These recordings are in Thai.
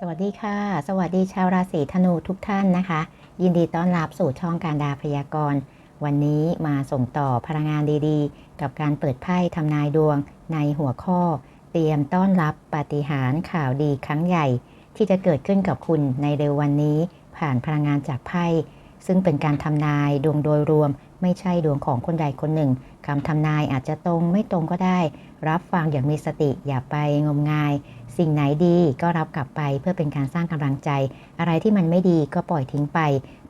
สวัสดีค่ะ สวัสดีชาวราศีธนูทุกท่านนะคะ ยินดีต้อนรับสู่ช่องการดาพยากรณ์ วันนี้มาส่งต่อพลังงานดีๆ กับการเปิดไพ่ทำนายดวงในหัวข้อ เตรียมต้อนรับปาฏิหาริย์ข่าวดีครั้งใหญ่ ที่จะเกิดขึ้นกับคุณในเร็ววันนี้ ผ่านพลังงานจากไพ่ ซึ่งเป็นการทำนายดวงโดยรวม ไม่ใช่ดวงของคนใดคนหนึ่งคำทำนายอาจจะตรงไม่ตรงก็ได้ รับฟังอย่างมีสติอย่าไปงมงาย สิ่งไหนดีก็รับกลับไปเพื่อเป็นการสร้างกำลังใจ อะไรที่มันไม่ดีก็ปล่อยทิ้งไป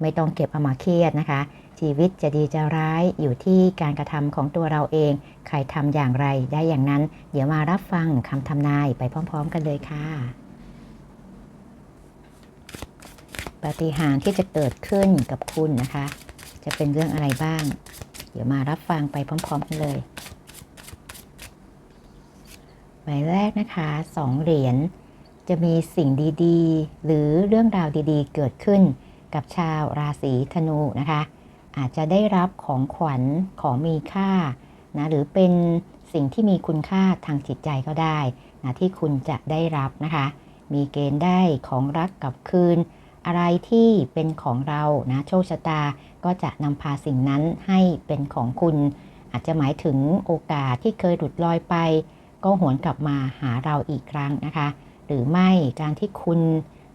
ไม่ต้องเก็บเอามาเครียดนะคะ ชีวิตจะดีจะร้ายอยู่ที่การกระทำของตัวเราเอง ใครทำอย่างไรได้อย่างนั้น เดี๋ยวมารับฟังคำทำนายไปพร้อม ๆ กันเลยค่ะ ปาฏิหาริย์ที่จะเกิดขึ้นกับคุณนะคะ จะเป็นเรื่องอะไรบ้าง เดี๋ยวมารับฟังไปพร้อม ๆ กันเลยใบแรกนะคะสองเหรียญจะมีสิ่งดีๆ หรือเรื่องราวดีๆ เกิดขึ้นกับชาวราศีธนูนะคะ อาจจะได้รับของขวัญของมีค่านะหรือเป็นสิ่งที่มีคุณค่าทางจิตใจก็ได้นะที่คุณจะได้รับนะคะ มีเกณฑ์ได้ของรักกลับคืน อะไรที่เป็นของเรานะโชคชะตาก็จะนำพาสิ่งนั้นให้เป็นของคุณ อาจจะหมายถึงโอกาสที่เคยหลุดลอยไป ก็หวนกลับมาหาเราอีกครั้งนะคะ หรือไม่การที่คุณ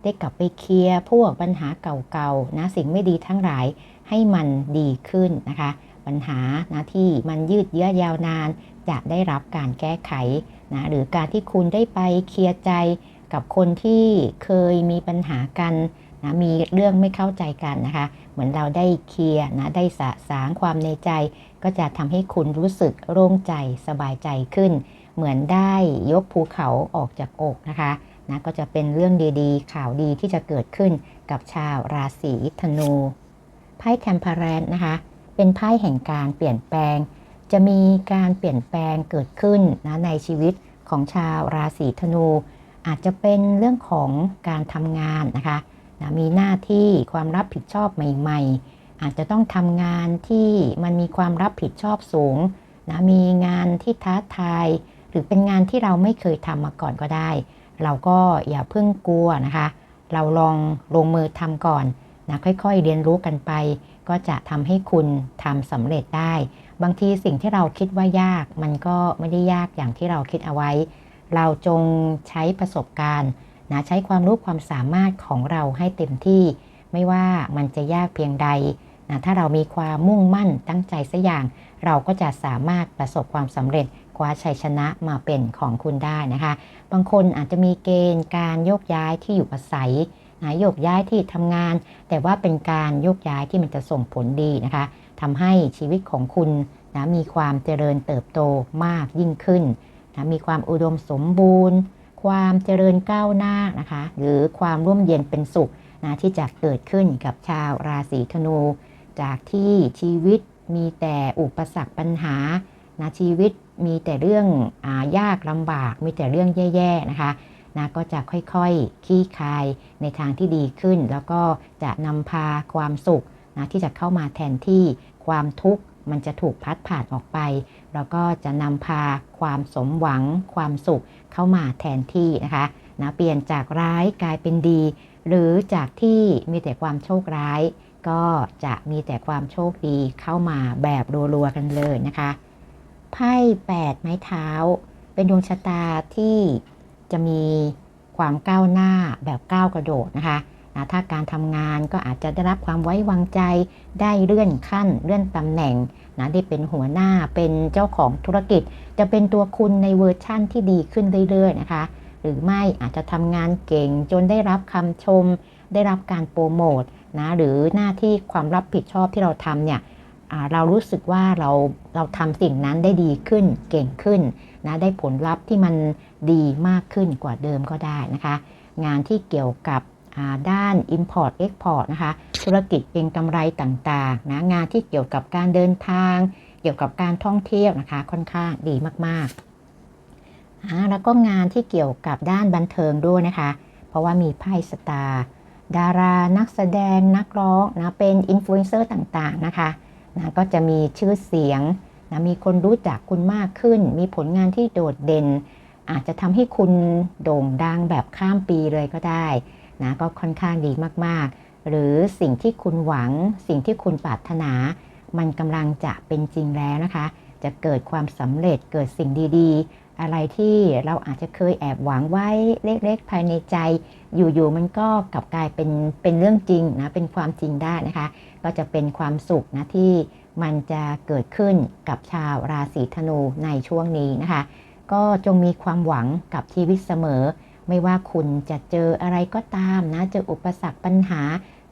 ได้กลับไปเคลียร์พวกปัญหาเก่าๆนะสิ่งไม่ดีทั้งหลายให้มันดีขึ้นนะคะ ปัญหานะที่มันยืดเยื้อยาวนาน จะได้รับการแก้ไขนะหรือการที่คุณได้ไปเคลียร์ใจกับคนที่เคยมีปัญหากัน นะมีเรื่องไม่เข้าใจกันนะคะ เหมือนเราได้เคลียร์นะได้สะสางความในใจ ก็จะทำให้คุณรู้สึกโล่งใจสบายใจขึ้น เหมือนได้ยกภูเขาออกจากอกนะคะนะก็จะเป็นเรื่องดีๆ ข่าวดีที่จะเกิดขึ้นกับชาวราศีธนูไพ่แทมเพาแรนนะคะ เป็นไพ่แห่งการเปลี่ยนแปลง จะมีการเปลี่ยนแปลงเกิดขึ้นนะในชีวิตของชาวราศีธนู อาจจะเป็นเรื่องของการทำงานนะคะ นะมีหน้าที่ความรับผิดชอบใหม่ ๆ อาจจะต้องทำงานที่มันมีความรับผิดชอบสูงนะมีงานที่ท้าทาย หรือเป็นงานที่เราไม่เคยทำมาก่อนก็ได้ เราก็อย่าเพิ่งกลัวนะคะ เราลองลงมือทำก่อนนะค่อยๆ เรียนรู้กันไป ก็จะทำให้คุณทำสำเร็จได้ บางทีสิ่งที่เราคิดว่ายากมันก็ไม่ได้ยากอย่างที่เราคิดเอาไว้ เราจงใช้ประสบการณ์ นะใช้ความรู้ความสามารถของเราให้เต็มที่ ไม่ว่ามันจะยากเพียงใดนะถ้าเรามีความมุ่งมั่นตั้งใจสักอย่าง เราก็จะสามารถประสบความสำเร็จคว้าชัยชนะมาเป็นของคุณได้นะคะ บางคนอาจจะมีเกณฑ์การโยกย้ายที่อยู่อาศัยนะโยกย้ายที่ทำงาน แต่ว่าเป็นการโยกย้ายที่มันจะส่งผลดีนะคะทำให้ชีวิตของคุณนะมีความเจริญเติบโตมากยิ่งขึ้นนะมีความอุดมสมบูรณ์ ความเจริญก้าวหน้านะคะ หรือความร่วมเย็นเป็นสุขนะที่จะเกิดขึ้นกับชาวราศีธนู จากที่ชีวิตมีแต่อุปสรรคปัญหานะชีวิตมีแต่เรื่องอยากลำบาก มีแต่เรื่องแย่ๆนะคะนะก็จะค่อยๆคลี่คลายในทางที่ดีขึ้น แล้วก็จะนำพาความสุขนะที่จะเข้ามาแทนที่ความทุกข์ มันจะถูกพัดผ่านออกไป แล้วก็จะนำพาความสมหวัง ความสุขเข้ามาแทนที่นะคะนะเปลี่ยนจากร้ายกลายเป็นดี หรือจากที่มีแต่ความโชคร้าย ก็จะมีแต่ความโชคดีเข้ามาแบบรัวๆกันเลยนะคะไพ่8ไม้เท้า เป็นดวงชะตาที่จะมีความก้าวหน้าแบบก้าวกระโดดนะคะนะ ถ้าการทำงานก็อาจจะได้รับความไว้วางใจ ได้เลื่อนขั้น เลื่อนตำแหน่งนะได้เป็นหัวหน้าเป็นเจ้าของธุรกิจ จะเป็นตัวคุณในเวอร์ชั่นที่ดีขึ้นเรื่อยๆนะคะ หรือไม่อาจจะทำงานเก่งจนได้รับคำชม ได้รับการโปรโมทนะหรือหน้าที่ความรับผิดชอบที่เราทำเนี่ยเรารู้สึกว่าเราเราทำสิ่งนั้นได้ดีขึ้นเก่งขึ้นนะได้ผลลัพธ์ที่มันดีมากขึ้นกว่าเดิมก็ได้นะคะ งานที่เกี่ยวกับ ด้าน Import Export นะคะธุรกิจเก็งกำไรต่างๆนะงานที่เกี่ยวกับการเดินทาง เกี่ยวกับการท่องเที่ยวนะคะค่อนข้างดีมากๆแล้วก็งานที่เกี่ยวกับด้านบันเทิงด้วยนะคะ เพราะว่ามีไพ่สตาร์ดารานักแสดงนักร้องนะเป็นอินฟลูเอนเซอร์ต่างๆนะคะนะก็จะมีชื่อเสียงนะมีคนรู้จักคุณมากขึ้น มีผลงานที่โดดเด่น อาจจะทำให้คุณโด่งดังแบบข้ามปีเลยก็ได้ นะก็ค่อนข้างดีมากๆ หรือสิ่งที่คุณหวัง สิ่งที่คุณปรารถนา มันกำลังจะเป็นจริงแล้วนะคะ จะเกิดความสำเร็จเกิดสิ่งดีๆ อะไรที่เราอาจจะเคยแอบหวังไว้เล็กๆภายในใจ อยู่ๆมันก็กลับกลายเป็นเป็นเรื่องจริงนะเป็นความจริงได้นะคะ ก็จะเป็นความสุขนะที่มันจะเกิดขึ้นกับชาวราศีธนูในช่วงนี้นะคะ ก็จงมีความหวังกับชีวิตเสมอ ไม่ว่าคุณจะเจออะไรก็ตามนะ เจออุปสรรคปัญหา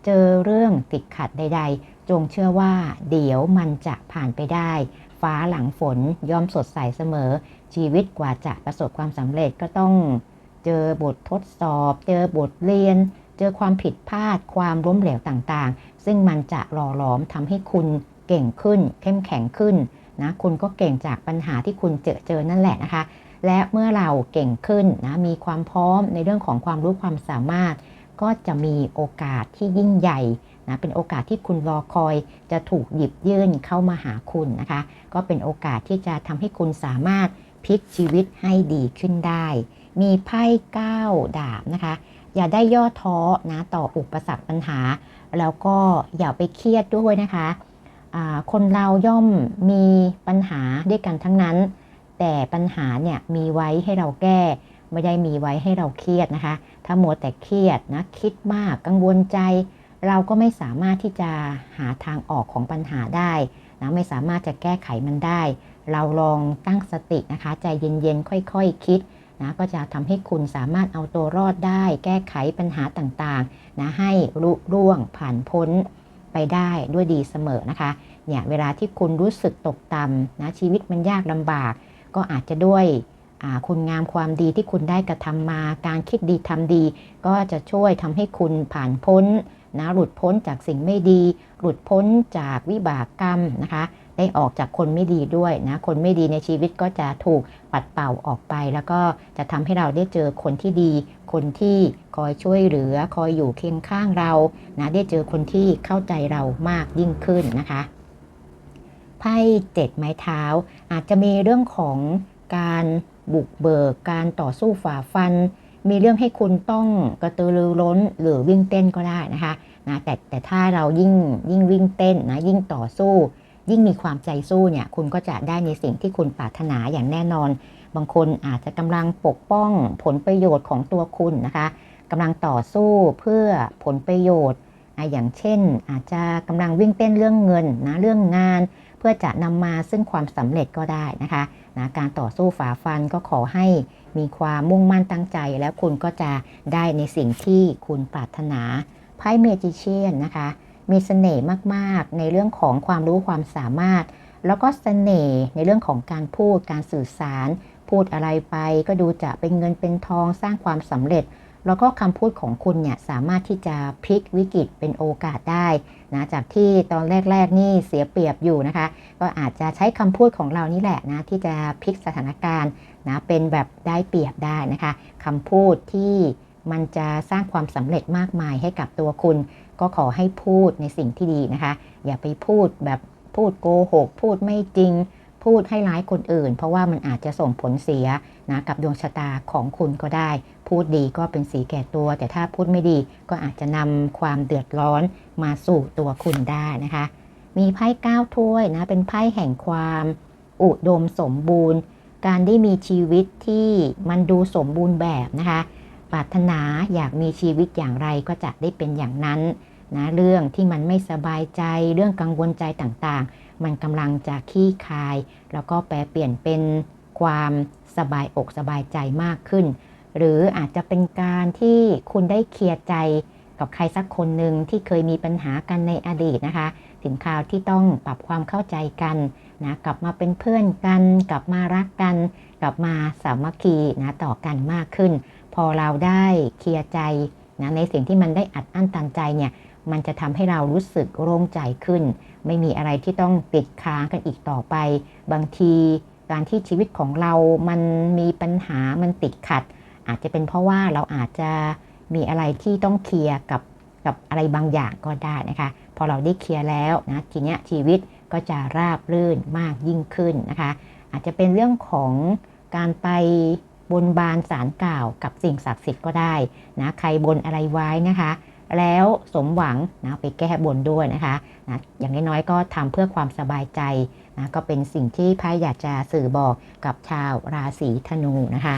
เจอเรื่องติดขัดใด ๆ จงเชื่อว่า เดี๋ยวมันจะผ่านไปได้ ฟ้าหลังฝนย่อมสดใสเสมอ ชีวิตกว่าจะประสบความสำเร็จก็ต้อง เจอบททดสอบ เจอบทเรียน เจอความผิดพลาด ความล้มเหลวต่างๆ ซึ่งมันจะหล่อหลอมทำให้คุณเก่งขึ้น เข้มแข็งขึ้นนะคุณก็เก่งจากปัญหาที่คุณเจอเจอนั่นแหละนะคะ และเมื่อเราเก่งขึ้นนะมีความพร้อมในเรื่องของความรู้ความสามารถ ก็จะมีโอกาสที่ยิ่งใหญ่นะเป็นโอกาสที่คุณรอคอยจะถูกหยิบยื่นเข้ามาหาคุณนะคะ ก็เป็นโอกาสที่จะทำให้คุณสามารถพลิกชีวิตให้ดีขึ้นได้ มีไพ่9ดาบนะคะ อย่าได้ย่อท้อนะต่ออุปสรรคปัญหา แล้วก็อย่าไปเครียดด้วยนะคะ คนเราย่อมมีปัญหาด้วยกันทั้งนั้น แต่ปัญหาเนี่ยมีไว้ให้เราแก้ ไม่ได้มีไว้ให้เราเครียดนะคะ ถ้ามัวแต่เครียดนะคิดมากกังวลใจ เราก็ไม่สามารถที่จะหาทางออกของปัญหาได้นะไม่สามารถจะแก้ไขมันได้ เราลองตั้งสตินะคะ ใจเย็นๆ ค่อยๆคคิดนะก็จะทำให้คุณสามารถเอาตัวรอดได้ แก้ไขปัญหาต่างๆนะให้รุร่วงผ่านพ้นไปได้ด้วยดีเสมอนะคะเนี่ยเวลาที่คุณรู้สึกตกต่ำนะชีวิตมันยากลำบาก ก็อาจจะด้วยคุณงามความดีที่คุณได้กระทำมาการคิดดีทำดี ก็จะช่วยทำให้คุณผ่านพ้นนะหลุดพ้นจากสิ่งไม่ดี หลุดพ้นจากวิบากกรรมนะคะ ได้ออกจากคนไม่ดีด้วยนะคนไม่ดีในชีวิตก็จะถูกปัดเป่าออกไป แล้วก็จะทำให้เราได้เจอคนที่ดี คนที่คอยช่วยเหลือ คอยอยู่เคียงข้างเรานะได้เจอคนที่เข้าใจเรามากยิ่งขึ้นนะคะ ไพ่เจ็ดไม้เท้า อาจจะมีเรื่องของการบุกเบิกการต่อสู้ฝ่าฟัน มีเรื่องให้คุณต้องกระตือรือร้นหรือวิ่งเต้นก็ได้นะคะนะแต่แต่ถ้าเรายิ่งยิ่งวิ่งเต้นนะยิ่งต่อสู้ ยิ่งมีความใจสู้เนี่ยคุณก็จะได้ในสิ่งที่คุณปรารถนาอย่างแน่นอน บางคนอาจจะกำลังปกป้องผลประโยชน์ของตัวคุณนะคะกำลังต่อสู้เพื่อผลประโยชน์ อย่างเช่นอาจจะกำลังวิ่งเต้นเรื่องเงินนะเรื่องงาน เพื่อจะนำมาซึ่งความสำเร็จก็ได้นะคะนะการต่อสู้ฝ่าฟันก็ขอให้มีความมุ่งมั่นตั้งใจ แล้วคุณก็จะได้ในสิ่งที่คุณปรารถนาไพ่เมจิเชียนนะคะมีเสน่ห์มากๆ ในเรื่องของความรู้ความสามารถ แล้วก็เสน่ห์ในเรื่องของการพูดการสื่อสาร พูดอะไรไปก็ดูจะเป็นเงินเป็นทองสร้างความสำเร็จ แล้วก็คำพูดของคุณเนี่ยสามารถที่จะพลิกวิกฤตเป็นโอกาสได้นะจากที่ตอนแรก ๆ นี่เสียเปรียบอยู่นะคะ ก็อาจจะใช้คำพูดของเรานี่แหละนะที่จะพลิกสถานการณ์นะเป็นแบบได้เปรียบได้นะคะคำพูดที่มันจะสร้างความสำเร็จมากมายให้กับตัวคุณ ก็ขอให้พูดในสิ่งที่ดีนะคะ อย่าไปพูดแบบพูดโกหก พูดไม่จริง พูดให้ร้ายคนอื่น เพราะว่ามันอาจจะส่งผลเสียนะกับดวงชะตาของคุณก็ได้ พูดดีก็เป็นสีแก่ตัว แต่ถ้าพูดไม่ดีก็อาจจะนำความเดือดร้อนมาสู่ตัวคุณได้นะคะ มีไพ่ก้าถ้วยนะเป็นไพ่แห่งความอุดมสมบูรณ์ การได้มีชีวิตที่มันดูสมบูรณ์แบบนะคะปรารถนาอยากมีชีวิตอย่างไรก็จะได้เป็นอย่างนั้นนะเรื่องที่มันไม่สบายใจเรื่องกังวลใจต่างๆ มันกำลังจะขี้คาย แล้วก็แปลเปลี่ยนเป็นความสบายอกสบายใจมากขึ้น หรืออาจจะเป็นการที่คุณได้เคลียร์ใจกับใครสักคนหนึ่งที่เคยมีปัญหากันในอดีตนะคะ ถึงคราวที่ต้องปรับความเข้าใจกันนะกลับมาเป็นเพื่อนกัน กลับมารักกัน กลับมาสามัคคีนะต่อกันมากขึ้น พอเราได้เคลียร์ใจนะในสิ่งที่มันได้อัดอั้นตันใจเนี่ยมันจะทำให้เรารู้สึกโล่งใจขึ้น ไม่มีอะไรที่ต้องติดค้างกันอีกต่อไป บางทีการที่ชีวิตของเรามันมีปัญหามันติดขัด อาจจะเป็นเพราะว่าเราอาจจะมีอะไรที่ต้องเคลียร์กับกับอะไรบางอย่างก็ได้นะคะ พอเราได้เคลียร์แล้วนะทีเนี้ยชีวิตก็จะราบรื่นมากยิ่งขึ้นนะคะ อาจจะเป็นเรื่องของการไปบนบานสารกล่าวกับสิ่งศักดิ์สิทธิ์ก็ได้นะใครบนอะไรไว้นะคะ แล้วสมหวังนะไปแก้บนด้วยนะคะนะอย่างน้อยๆก็ทำเพื่อความสบายใจนะก็เป็นสิ่งที่ไพ่อยากจะสื่อบอกกับชาวราศีธนูนะคะ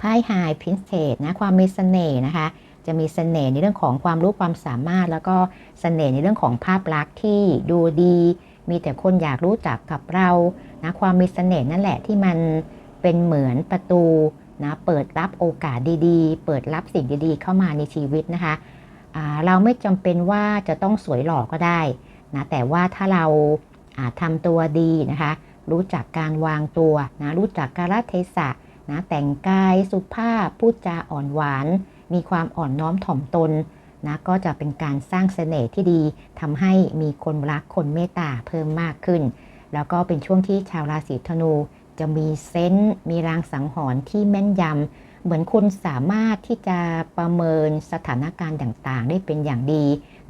ไพ่ไฮพินเ e นะความมีเสน่ห์นะคะ จะมีเสน่ห์ในเรื่องของความรู้ความสามารถ แล้วก็เสน่ห์ในเรื่องของภาพลักษณ์ที่ดูดี มีแต่คนอยากรู้จักกับเรานะความมีเสน่ห์นั่นแหละที่มันเป็นเหมือนประตูนะเปิดรับโอกาสดีๆ เปิดรับสิ่งดีๆ เข้ามาในชีวิตนะคะเราไม่จำเป็นว่าจะต้องสวยหล่อก็ได้นะแต่ว่าถ้าเราทำตัวดีนะคะ รู้จักการวางตัวนะรู้จักกาลเทศะ นะแต่งกายสุภาพพูดจาอ่อนหวาน มีความอ่อนน้อมถ่อมตนนะก็จะเป็นการสร้างเสน่ห์ที่ดีทำให้มีคนรักคนเมตตาเพิ่มมากขึ้น แล้วก็เป็นช่วงที่ชาวราศีธนู จะมีเซนต์มีรางสังหรณ์ที่แม่นยำเหมือนคุณสามารถที่จะประเมินสถานการณ์ต่างๆ ได้เป็นอย่างดี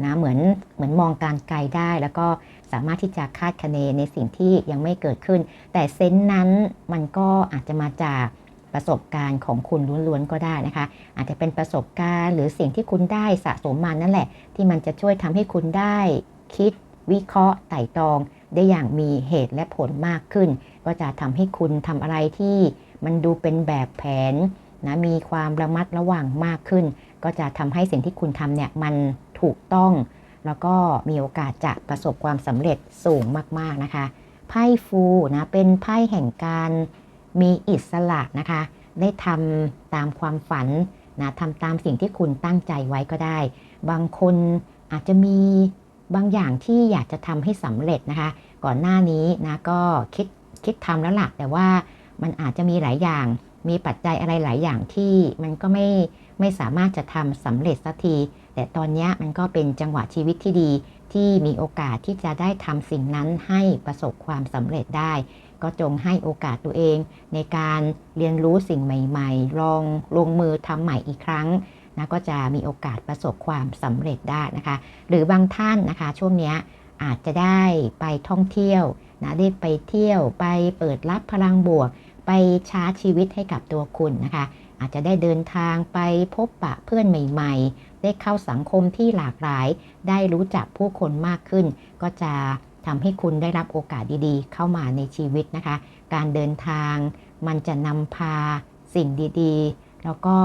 นะเหมือนเหมือนมองการไกลได้ แล้วก็สามารถที่จะคาดคะเนในสิ่งที่ยังไม่เกิดขึ้น แต่เซนต์นั้นมันก็อาจจะมาจาก ประสบการณ์ของคุณล้วนๆก็ได้นะคะ อาจจะเป็นประสบการณ์หรือสิ่งที่คุณได้สะสมมานั่นแหละ ที่มันจะช่วยทำให้คุณได้คิด วิเคราะห์ไต่ตรอง ได้อย่างมีเหตุและผลมากขึ้น ก็จะทำให้คุณทำอะไรที่มันดูเป็นแบบแผนนะมีความระมัดระวังมากขึ้น ก็จะทำให้สิ่งที่คุณทำเนี่ยมันถูกต้อง แล้วก็มีโอกาสจะประสบความสำเร็จสูงมากๆนะคะไพ่ฟูนะเป็นไพ่แห่งการ มีอิสระนะคะ ได้ทำตามความฝันนะทำตามสิ่งที่คุณตั้งใจไว้ก็ได้ บางคนอาจจะมีบางอย่างที่อยากจะทำให้สำเร็จนะคะ ก่อนหน้านี้นะก็คิดคิดทำแล้วหล่ะแต่ว่ามันอาจจะมีหลายอย่าง มีปัจจัยอะไรหลายอย่างที่มันก็ไม่ไม่สามารถจะทำสำเร็จสักที แต่ตอนนี้มันก็เป็นจังหวะชีวิตที่ดีที่มีโอกาสที่จะได้ทำสิ่งนั้นให้ประสบความสำเร็จได้ ก็จงให้โอกาสตัวเอง ในการเรียนรู้สิ่งใหม่ ๆ ลองลงมือทำใหม่อีกครั้งนะก็จะมีโอกาสประสบความสำเร็จได้นะคะ หรือบางท่านนะคะช่วงนี้อาจจะได้ไปท่องเที่ยวนะได้ไปเที่ยวไปเปิดรับพลังบวก ไปชาร์จชีวิตให้กับตัวคุณนะคะ อาจจะได้เดินทางไปพบปะเพื่อนใหม่ ๆ ได้เข้าสังคมที่หลากหลาย ได้รู้จักผู้คนมากขึ้น ก็จะ ทำให้คุณได้รับโอกาสดีๆ เข้ามาในชีวิตนะคะ การเดินทางมันจะนำพาสิ่งดีๆ แล้วก็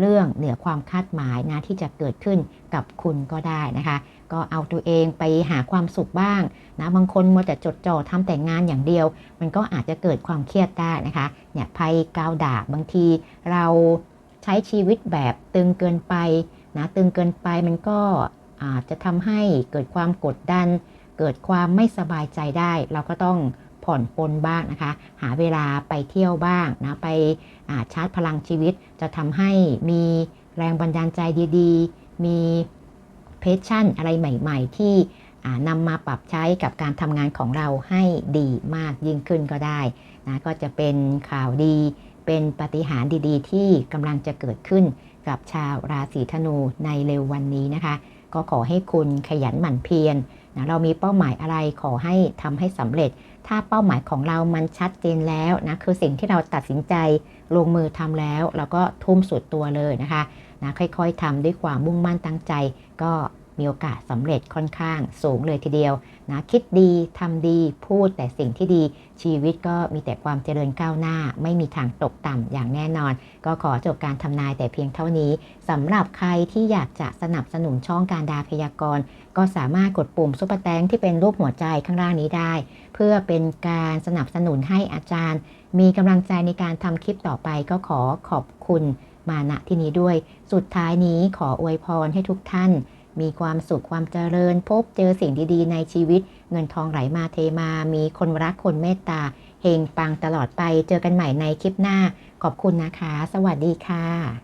เรื่องเหนือความคาดหมายนะที่จะเกิดขึ้นกับคุณก็ได้นะคะ ก็เอาตัวเองไปหาความสุขบ้างนะบางคนมัวแต่จดจ่อทำแต่งานอย่างเดียว มันก็อาจจะเกิดความเครียดได้นะคะเนี่ยภัยกาวดาบบางทีเราใช้ชีวิตแบบตึงเกินไปนะตึงเกินไปมันก็อาจจะทำให้เกิดความกดดัน เกิดความไม่สบายใจได้ เราก็ต้องผ่อนปลนบ้างนะคะ หาเวลาไปเที่ยวบ้างนะไปชาร์จพลังชีวิต จะทำให้มีแรงบันดาลใจดีๆ มีเพชชั่นอะไรใหม่ ๆ ที่นำมาปรับใช้กับการทำงานของเราให้ดีมากยิ่งขึ้นก็ได้นะก็จะเป็นข่าวดี เป็นปฏิหารดีๆ ที่กำลังจะเกิดขึ้นกับชาวราศีธนูในเร็ววันนี้นะคะ ก็ขอให้คุณขยันหมั่นเพียร นะเรามีเป้าหมายอะไรขอให้ทำให้สำเร็จ ถ้าเป้าหมายของเรามันชัดเจนแล้วนะคือสิ่งที่เราตัดสินใจลงมือทำแล้ว เราก็ทุ่มสุดตัวเลยนะคะนะค่อยๆทำด้วยความมุ่งมั่นตั้งใจก็ มีโอกาสสำเร็จค่อนข้างสูงเลยทีเดียวนะคิดดีทำดีพูดแต่สิ่งที่ดี ชีวิตก็มีแต่ความเจริญก้าวหน้า ไม่มีทางตกต่ำอย่างแน่นอน ก็ขอจบการทำนายแต่เพียงเท่านี้สำหรับใครที่อยากจะสนับสนุนช่องการดาพยากรณ์ก็สามารถกดปุ่มซุปเปอร์แตงที่เป็นรูปหัวใจข้างล่างนี้ได้ เพื่อเป็นการสนับสนุนให้อาจารย์ มีกำลังใจในการทำคลิปต่อไปก็ขอขอบคุณมาณที่นี้ด้วย สุดท้ายนี้ขออวยพรให้ทุกท่าน มีความสุขความเจริญ พบเจอสิ่งดีๆ ในชีวิต เงินทองไหลมาเทมา มีคนรักคนเมตตาเฮงปังตลอดไป เจอกันใหม่ในคลิปหน้า ขอบคุณนะคะ สวัสดีค่ะ